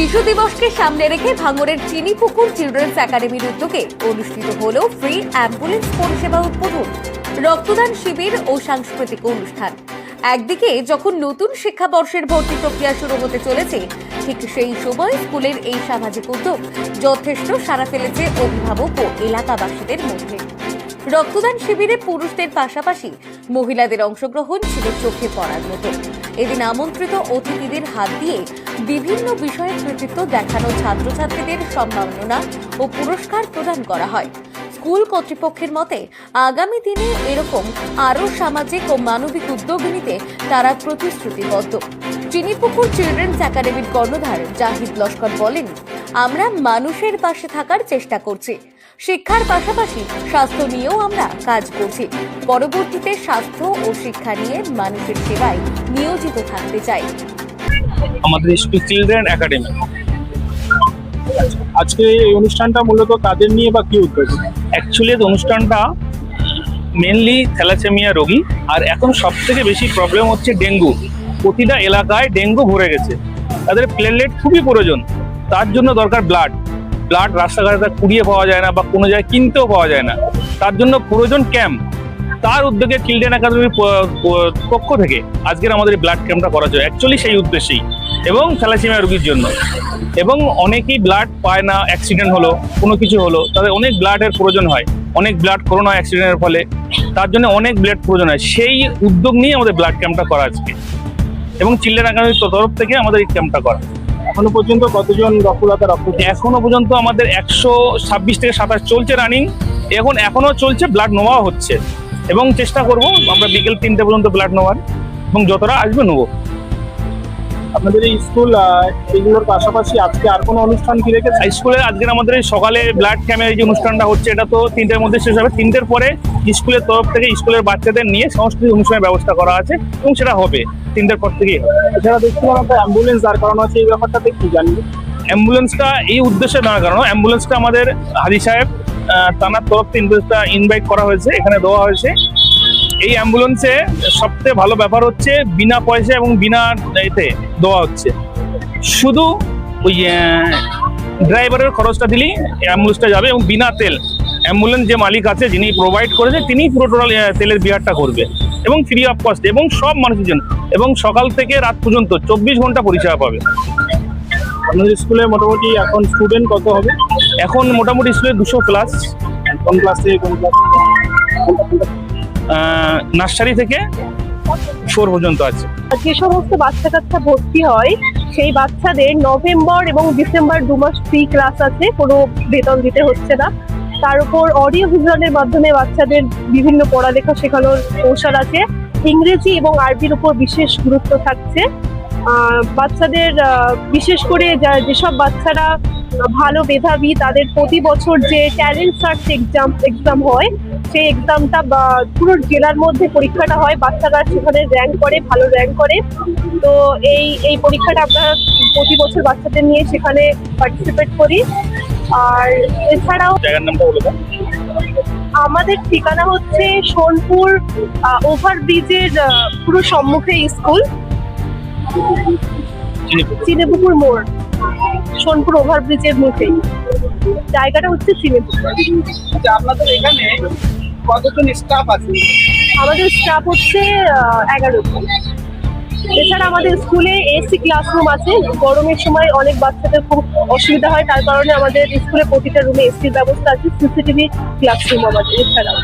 শিশু দিবসকে সামনে রেখে ভাঙড়ের চিনিপুকুর চিলড্রেন্স একাডেমির উদ্যোগে অনুষ্ঠিত হল ফ্রি অ্যাম্বুলেন্স পরিষেবা উদ্বোধন, রক্তদান শিবির ও সাংস্কৃতিক অনুষ্ঠান। একদিকে যখন নতুন শিক্ষাবর্ষের ভর্তি প্রক্রিয়া শুরু হতে চলেছে, ঠিক সেই সময় স্কুলের এই সামাজিক উদ্যোগ যথেষ্ট সাড়া ফেলেছে অভিভাবক ও এলাকাবাসীদের মধ্যে। রক্তদান শিবিরে পুরুষদের পাশাপাশি মহিলাদের অংশগ্রহণ ছিল চোখে পড়ার মতো। এদিন আমন্ত্রিত অতিথিদের হাত দিয়ে বিভিন্ন বিষয়ে কৃতিত্ব দেখানো ছাত্রছাত্রীদের সম্মাননা ও পুরস্কার প্রদান করা হয়। স্কুল কর্তৃপক্ষের মতে, আগামী দিনে এরকম আরও সামাজিক ও মানবিক উদ্যোগ নিতে তারা প্রতিশ্রুতিবদ্ধ। চিনিপুকুর চিলড্রেন্স একাডেমির কর্ণধার জাহিদ লস্কর বলেন, আমরা মানুষের পাশে থাকার চেষ্টা করছি। শিক্ষার পাশাপাশি স্বাস্থ্য নিয়েও আমরা কাজ করছি। পরবর্তীতে স্বাস্থ্য ও শিক্ষা নিয়ে মানুষের সেবায় নিয়োজিত থাকতে চাই। আমাদের স্কুল চিলড্রেন একাডেমি আজকে এই অনুষ্ঠানটা মূলত কাদের নিয়ে বা কি উদ্যোগ অ্যাকচুয়ালি অনুষ্ঠানটা মেনলি থ্যালাসেমিয়া রোগী, আর এখন সব থেকে বেশি প্রবলেম হচ্ছে ডেঙ্গু। প্রতিটা এলাকায় ডেঙ্গু ভরে গেছে। তাদের প্লেটলেট খুবই প্রয়োজন। তার জন্য দরকার ব্লাড ব্লাড রাস্তাঘাটে কুড়িয়ে পাওয়া যায় না বা কোনো জায়গায় কিনতেও পাওয়া যায় না। তার জন্য প্রয়োজন ক্যাম্প তার উদ্যোগে চিলড্রেন একাডেমির পক্ষ থেকে আজকের আমাদের ব্লাড ক্যাম্পটা করা যায়। অ্যাকচুয়ালি সেই উদ্দেশ্যেই। এবং থ্যালাসেমিয়া রোগীর জন্য। এবং অনেকেই ব্লাড পায় না অ্যাক্সিডেন্ট হলো কোনো কিছু হলো তাদের অনেক ব্লাডের প্রয়োজন হয়। অনেক ব্লাড করোনা অ্যাক্সিডেন্টের ফলে। তার জন্য অনেক ব্লাড প্রয়োজন হয়। সেই উদ্যোগ নিয়ে আমাদের ব্লাড ক্যাম্পটা করা আজকে। এবং চিলড্রেন একাডেমির তরফ থেকে আমাদের এই ক্যাম্পটা করা। এখনও পর্যন্ত কতজন রক্তদাতা রক্ত? এখনও পর্যন্ত আমাদের একশো ছাব্বিশ থেকে সাতাশ চলছে রানিং এখন এখনও চলছে ব্লাড নেওয়া হচ্ছে। এবং চেষ্টা করব আমরা বিকেল তিনটে পর্যন্ত ব্লাড নেওয়ার এবং যতটা আসবে নেব। আপনাদের এই স্কুল এগুলোর পাশাপাশি আজকে আর কোনো অনুষ্ঠান কি রেখেছে স্কুলে আজকের আমাদের এই সকালে ব্লাড ক্যাম্পের যে অনুষ্ঠানটা হচ্ছে এটা তো তিনটের মধ্যে শেষ হবে। তিনটের পরে স্কুলের তরফ থেকে স্কুলের বাচ্চাদের নিয়ে সাংস্কৃতিক অনুষ্ঠানের ব্যবস্থা করা আছে এবং সেটা হবে তিনটের পর থেকেই হবে। এছাড়া পারেন একটা অ্যাম্বুলেন্স দাঁড় করানো আছে এই ব্যাপারটাতে কি জানবে? অ্যাম্বুলেন্সটা এই উদ্দেশ্যে দাঁড় করানো। অ্যাম্বুলেন্সটা আমাদের হাজি সাহেব তানার তরফ থেকে ইনভাইট করা হয়েছে, এখানে দেওয়া হয়েছে। এই অ্যাম্বুলেন্সে সবচেয়ে ভালো ব্যাপার হচ্ছে বিনা পয়সা এবং বিনা এতে দেওয়া হচ্ছে। শুধু ওই ড্রাইভারের খরচটা দিলেই অ্যাম্বুলেন্সটা যাবে এবং বিনা তেল। অ্যাম্বুলেন্স যে মালিক আছে, যিনি প্রোভাইড করেছে, তিনিই পুরো টোটাল তেলের বিহারটা করবে এবং ফ্রি অফ কস্ট এবং সব মানুষের জন্য। এবং সকাল থেকে রাত পর্যন্ত চব্বিশ ঘণ্টা পরিষেবা পাবে। আপনাদের স্কুলে মোটামুটি এখন স্টুডেন্ট কত হবে? এখন মোটামুটি স্কুলে দুশো কোন ক্লাস থেকে কোন ক্লাস নার্সারি থেকে ফোর পর্যন্ত আছে। যে সমস্ত বাচ্চা কাচ্চা ভর্তি হয়, সেই বাচ্চাদের নভেম্বর এবং ডিসেম্বর দু মাস ফ্রি ক্লাস আছে, কোনো বেতন দিতে হচ্ছে না। তার উপর অডিও ভিজুয়ালের মাধ্যমে বাচ্চাদের বিভিন্ন পড়ালেখা শেখানোর কৌশল আছে। ইংরেজি এবং আরবির উপর বিশেষ গুরুত্ব থাকছে। বাচ্চাদের বিশেষ করে যা- যেসব বাচ্চারা ভালো মেধাবী তাদের প্রতি বছর যে ট্যালেন্ট সার্চ এক্সাম এক্সাম হয় সেই এক্সামটা পুরো জেলার মধ্যে পরীক্ষাটা হয় বাচ্চারা সেখানে র্যাঙ্ক করে ভালো র্যাঙ্ক করে। তো এই এই পরীক্ষাটা আমরা প্রতি বছর বাচ্চাদের নিয়ে সেখানে পার্টিসিপেট করি। আর এছাড়াও আমাদের ঠিকানা হচ্ছে সোনপুর ওভার ব্রিজের পুরো সম্মুখে স্কুল। চিনেপুকুর। মোড় সোনপুর ওভার ব্রিজের মুখেই জায়গাটা হচ্ছে চিনেপুকুর। আচ্ছা আপনাদের এখানে কতজন স্টাফ আছে? আমাদের স্টাফ হচ্ছে এগারো জন। এছাড়া আমাদের স্কুলে এসি ক্লাসরুম আছে। গরমের সময় অনেক বাচ্চাদের খুব অসুবিধা হয় তার কারণে আমাদের স্কুলে প্রতিটা রুমে এসির ব্যবস্থা আছে সিসিটিভি ক্লাসরুম আমাদের এছাড়াও।